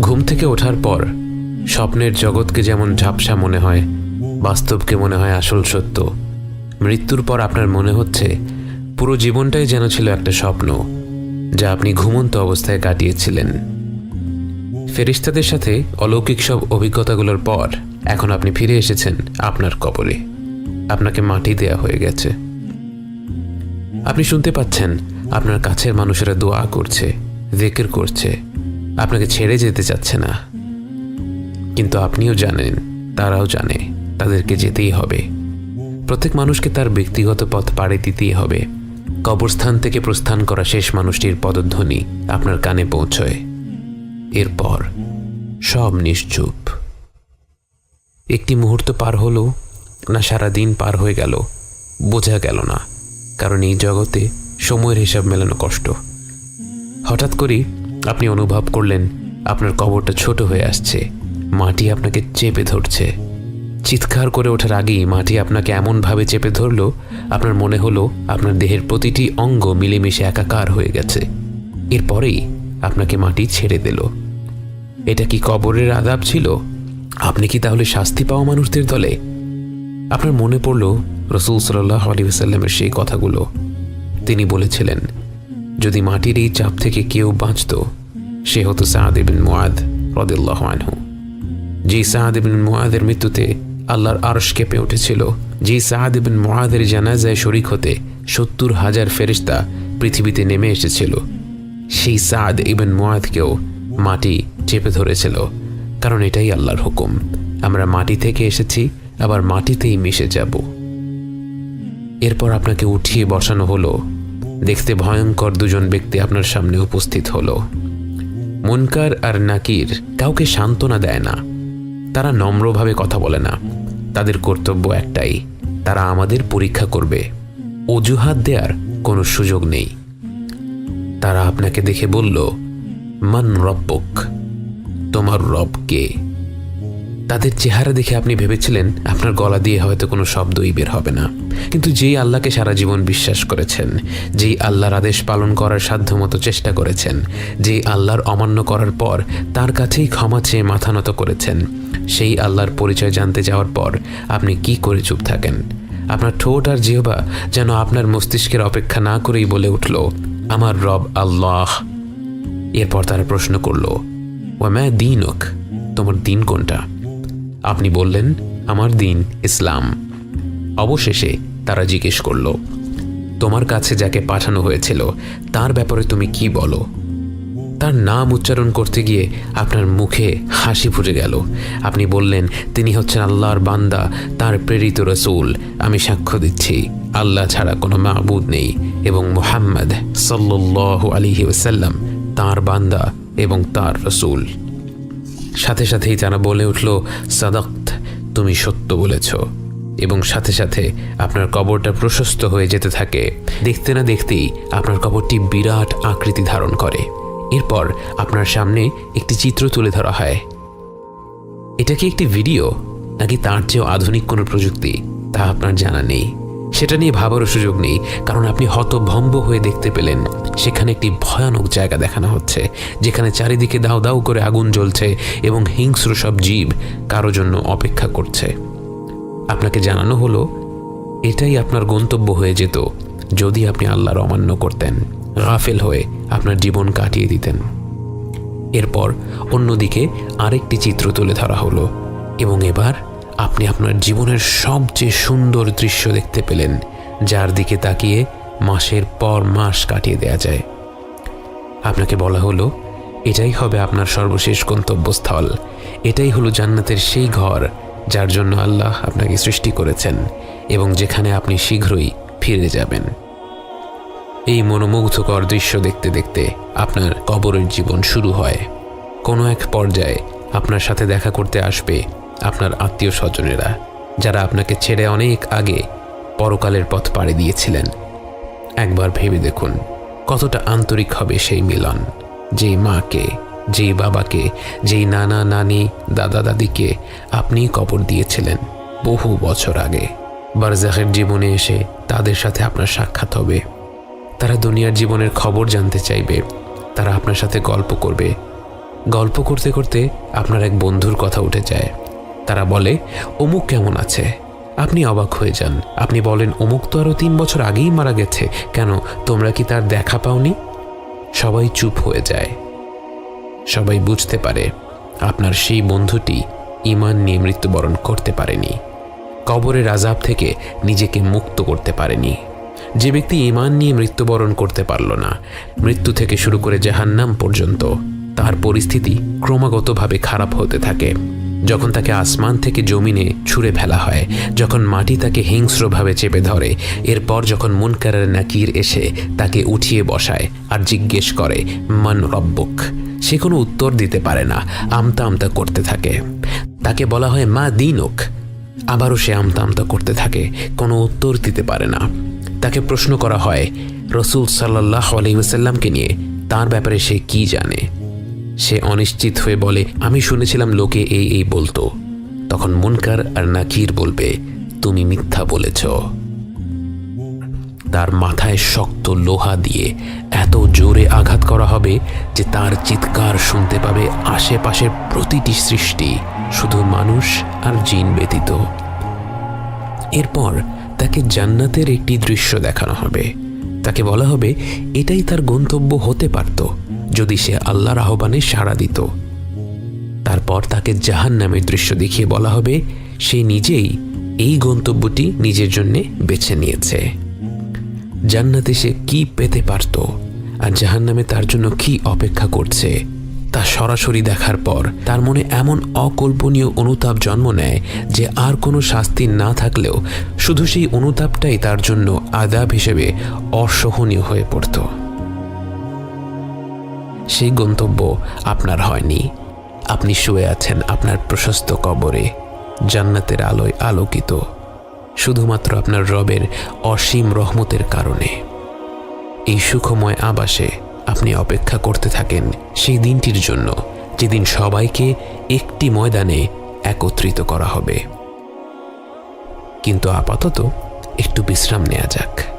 ঘুম থেকে ওঠার পর স্বপ্নের জগৎকে যেমন ঝাপসা মনে হয়, বাস্তবকে মনে হয় আসল সত্য, মৃত্যুর পর আপনার মনে হচ্ছে পুরো জীবনটাই যেন ছিল একটা স্বপ্ন, যা আপনি ঘুমন্ত অবস্থায় কাটিয়েছিলেন। ফেরিস্তাদের সাথে অলৌকিক সব অভিজ্ঞতাগুলোর পর এখন আপনি ফিরে এসেছেন আপনার কবরে আপনাকে মাটি দেয়া হয়ে গেছে। আপনি শুনতে পাচ্ছেন, আপনার কাছের মানুষেরা দোয়া করছে, জেকের করছে। আপনাকে ছেড়ে যেতে চাচ্ছে না। কিন্তু আপনিও জানেন, তারাও জানে, তাদেরকে যেতেই হবে। প্রত্যেক মানুষকে তার ব্যক্তিগত পথ পাড়ি দিতেই হবে। কবরস্থান থেকে প্রস্থান করা শেষ মানুষটির পদধ্বনি আপনার কানে পৌঁছয়। এরপর সব নিশ্চুপ। একটি মুহূর্ত পার হলো না সারা দিন পার হয়ে গেল, বোঝা গেল না। কারণ এই জগতে সময়ের হিসাব মেলানো কষ্ট। হঠাৎ করেই আপনি অনুভব করলেন আপনার কবরটা ছোট হয়ে আসছে, মাটি আপনাকে চেপে ধরছে। চিৎকার করে ওঠার আগেই মাটি আপনাকে এমনভাবে চেপে ধরল, আপনার মনে হলো আপনার দেহের প্রতিটি অঙ্গ মিলেমিশে একাকার হয়ে গেছে। এরপরেই আপনাকে মাটি ছেড়ে দিল। এটা কি কবরের আদাব ছিল? আপনি কি তাহলে শাস্তি পাওয়া মানুষদের দলে? আপনার মনে পড়ল রসুল সাল্লাহ আলী সাল্লামের সেই কথাগুলো? তিনি বলেছিলেন, যদি মাটির এই চাপ থেকে কেউ বাঁচত, সে হতো সাহাদ বিন মুয়াদ রদুল্লাহ আনহু। যে সাহাদ বিন মুয়াদের মৃত্যুতে আল্লাহর আরশ কেঁপে উঠেছিল, যে সাহাদ বিন মুয়াদের জানাজায় শরিক হতে সত্তর হাজার ফেরিস্তা পৃথিবীতে নেমে এসেছিল, সেই সাদ ইবেন মুয়াদকেও মাটি চেপে ধরেছিল, কারণ এটাই আল্লাহর হুকুম। আমরা মাটি থেকে এসেছি আবার মাটিতেই মিশে যাব। এরপর আপনাকে উঠিয়ে বসানো হলো। দেখতে ভয়ঙ্কর দুজন ব্যক্তি আপনার সামনে উপস্থিত হলো। মুনকার আর নাকির কাউকে সান্ত্বনা দেয় না। তারা নম্রভাবে কথা বলে না। তাদের কর্তব্য একটাই, তারা আমাদের পরীক্ষা করবে। অজুহাত দেওয়ার কোনো সুযোগ নেই। তারা আপনাকে দেখে বলল, মান রব্বক, তোমার রব কে? তাদের চেহারা দেখে আপনি ভেবেছিলেন আপনার গলা দিয়ে হয়তো কোনো শব্দই বের হবে না। কিন্তু যেই আল্লাহকে সারা জীবন বিশ্বাস করেছেন, যেই আল্লাহর আদেশ পালন করার সাধ্যমতো চেষ্টা করেছেন, যেই আল্লাহর অমান্য করার পর তার কাছেই ক্ষমা চেয়ে মাথা নত করেছেন, সেই আল্লাহর পরিচয় জানতে যাওয়ার পর আপনি কি করে চুপ থাকেন? আপনার ঠোঁট আর জিহবা যেন আপনার মস্তিষ্কের অপেক্ষা না করেই বলে উঠল, আমার রব আল্লাহ। এরপর তারা প্রশ্ন করল ওয়াম্যা দিনক? তোমার দিন কোনটা? আপনি বললেন, আমার দিন ইসলাম। অবশেষে তারা জিজ্ঞেস করল, তোমার কাছে যাকে পাঠানো হয়েছিল, তার ব্যাপারে তুমি কি বলো? তার নাম উচ্চারণ করতে গিয়ে আপনার মুখে হাসি ফুটে গেল। আপনি বললেন, তিনি হচ্ছেন আল্লাহর বান্দা, তার প্রেরিত রসুল। আমি সাক্ষ্য দিচ্ছি, আল্লাহ ছাড়া কোনো মাহবুদ নেই। এবং মোহাম্মদ সাল্লাহ আলিহি ওসাল্লাম তাঁর বান্দা এবং তার রসুল। সাথে সাথেই তারা বলে উঠল সাদাক্ত তুমি সত্য বলেছ। এবং সাথে সাথে আপনার কবরটা প্রশস্ত হয়ে যেতে থাকে। দেখতে না দেখতেই আপনার কবরটি বিরাট আকৃতি ধারণ করে। এরপর আপনার সামনে একটি চিত্র তুলে ধরা হয়। এটা কি একটি ভিডিও? নাকি তার চেয়েও আধুনিক কোনো প্রযুক্তি? তা আপনার জানা নেই। সেটা নিয়ে ভাবারও সুযোগ নেই, কারণ আপনি হতভম্ব হয়ে দেখতে পেলেন। সেখানে একটি ভয়ানক জায়গা দেখানো হচ্ছে, যেখানে চারিদিকে দাও দাও করে আগুন জ্বলছে এবং হিংস্র সব জীব কারও জন্য অপেক্ষা করছে। আপনাকে জানানো হলো, এটাই আপনার গন্তব্য হয়ে যেত, যদি আপনি আল্লাহর অমান্য করতেন, গাফেল হয়ে আপনার জীবন কাটিয়ে দিতেন। এরপর অন্যদিকে আরেকটি চিত্র তুলে ধরা হলো, এবং এবার আপনি আপনার জীবনের সবচেয়ে সুন্দর দৃশ্য দেখতে পেলেন, যার দিকে তাকিয়ে মাসের পর মাস কাটিয়ে দেয়া যায়। আপনাকে বলা হলো, এটাই হবে আপনার সর্বশেষ গন্তব্যস্থল। এটাই হলো জান্নাতের সেই ঘর যার জন্য আল্লাহ আপনাকে সৃষ্টি করেছেন এবং যেখানে আপনি শীঘ্রই ফিরে যাবেন। এই মনোমুগ্ধকর দৃশ্য দেখতে দেখতে আপনার কবরের জীবন শুরু হয়। কোনো এক পর্যায়ে আপনার সাথে দেখা করতে আসবে আপনার আত্মীয় স্বজনেরা, যারা আপনাকে ছেড়ে অনেক আগে পরকালের পথ পাড়ি দিয়েছিলেন। একবার ভেবে দেখুন কতটা আন্তরিক হবে সেই মিলন। যেই মাকে, যেই বাবাকে, যেই নানা নানি, দাদা দাদিকে আপনি কবর দিয়েছিলেন বহু বছর আগে। বারজাহের জীবনে এসে তাদের সাথে আপনার সাক্ষাৎ হবে। তারা দুনিয়ার জীবনের খবর জানতে চাইবে। তারা আপনার সাথে গল্প করবে। গল্প করতে করতে আপনার এক বন্ধুর কথা উঠে যায়। তারা বলে, অমুক কেমন আছে? আপনি অবাক হয়ে যান। আপনি বলেন, অমুক তো আরও তিন বছর আগেই মারা গেছে। কেন, তোমরা কি তার দেখা পাওনি? সবাই চুপ হয়ে যায়। সবাই বুঝতে পারে, আপনার সেই বন্ধুটি ইমান নিয়ে মৃত্যুবরণ করতে পারেনি। কবরের আজাব থেকে নিজেকে মুক্ত করতে পারেনি। যে ব্যক্তি ইমান নিয়ে মৃত্যুবরণ করতে পারল না, মৃত্যু থেকে শুরু করে জাহান্নাম পর্যন্ত, তার পরিস্থিতি ক্রমাগতভাবে খারাপ হতে থাকে। যখন তাকে আসমান থেকে জমিনে ছুঁড়ে ফেলা হয়, যখন মাটি তাকে হিংস্রভাবে চেপে ধরে, এরপর যখন মুনকারের নাকির এসে তাকে উঠিয়ে বসায় আর জিজ্ঞেস করে, মান রব্বক? সে কোনো উত্তর দিতে পারে না, আমতা আমতা করতে থাকে। তাকে বলা হয়, মা দিনক? আবারও সে আমতা আমতা করতে থাকে, কোনো উত্তর দিতে পারে না। তাকে প্রশ্ন করা হয়, রসুল সাল্লাহ আলহিমসাল্লামকে নিয়ে তার ব্যাপারে সে কি জানে? সে অনিশ্চিত হয়ে বলে, আমি শুনেছিলাম লোকে এই এই বলতো। তখন মুনকার আর নাকির বলবে, তুমি মিথ্যা বলেছ। তার মাথায় শক্ত লোহা দিয়ে এত জোরে আঘাত করা হবে যে তার চিৎকার শুনতে পাবে আশেপাশের প্রতিটি সৃষ্টি, শুধু মানুষ আর জিন ব্যতীত। এরপর তাকে জান্নাতের একটি দৃশ্য দেখানো হবে। তাকে বলা হবে, এটাই তার গন্তব্য হতে পারত, যদি সে আল্লাহর আহ্বানে সাড়া দিত। তারপর তাকে জাহান নামের দৃশ্য দেখিয়ে বলা হবে, সে নিজেই এই গন্তব্যটি নিজের জন্য বেছে নিয়েছে। জান্নাতে সে কি পেতে পারত, আর জাহান নামে তার জন্য কি অপেক্ষা করছে তা সরাসরি দেখার পর তার মনে এমন অকল্পনীয় অনুতাপ জন্ম নেয় যে আর কোনো শাস্তি না থাকলেও শুধু সেই অনুতাপটাই তার জন্য আদাব হিসেবে অসহনীয় হয়ে পড়ত। সেই গন্তব্য আপনার হয়নি। আপনি শুয়ে আছেন আপনার প্রশস্ত কবরে, জান্নাতের আলোয় আলোকিত, শুধুমাত্র আপনার রবের অসীম রহমতের কারণে। এই সুখময় আবাসে আপনি অপেক্ষা করতে থাকেন সেই দিনটির জন্য, যেদিন সবাইকে একটি ময়দানে একত্রিত করা হবে। কিন্তু আপাতত একটু বিশ্রাম নেওয়া যাক।